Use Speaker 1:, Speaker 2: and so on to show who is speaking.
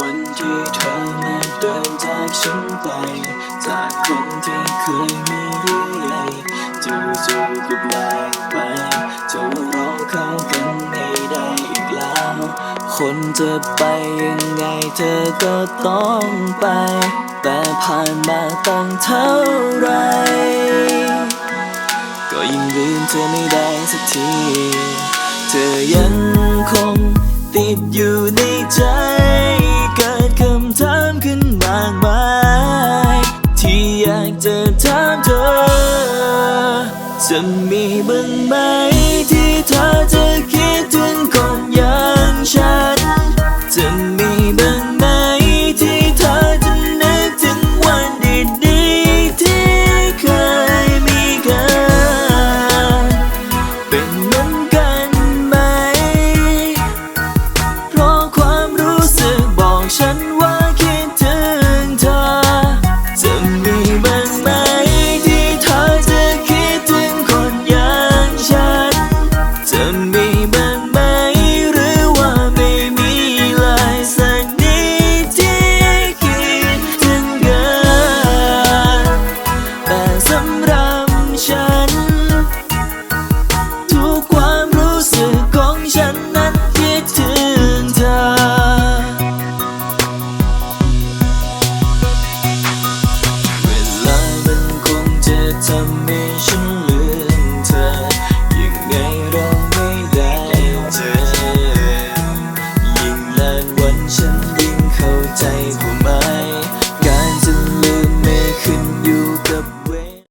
Speaker 1: วันที่เธอมาเดินจากฉันไป จากคนที่เคยมีเยื่อใยจู่ๆก็แปลกไปจะว่าเราเข้ากันไม่ได้อีกแล้ว คนจะไปยังไงเธอก็ต้องไป แต่ผ่านมาตั้งเท่าไร ก็ยังลืมเธอไม่ได้สักที เธอยังคงติดอยู่ในใจากจะถามเธอ จะมีบ้างไหมที่เธอจะคิดถึง submit.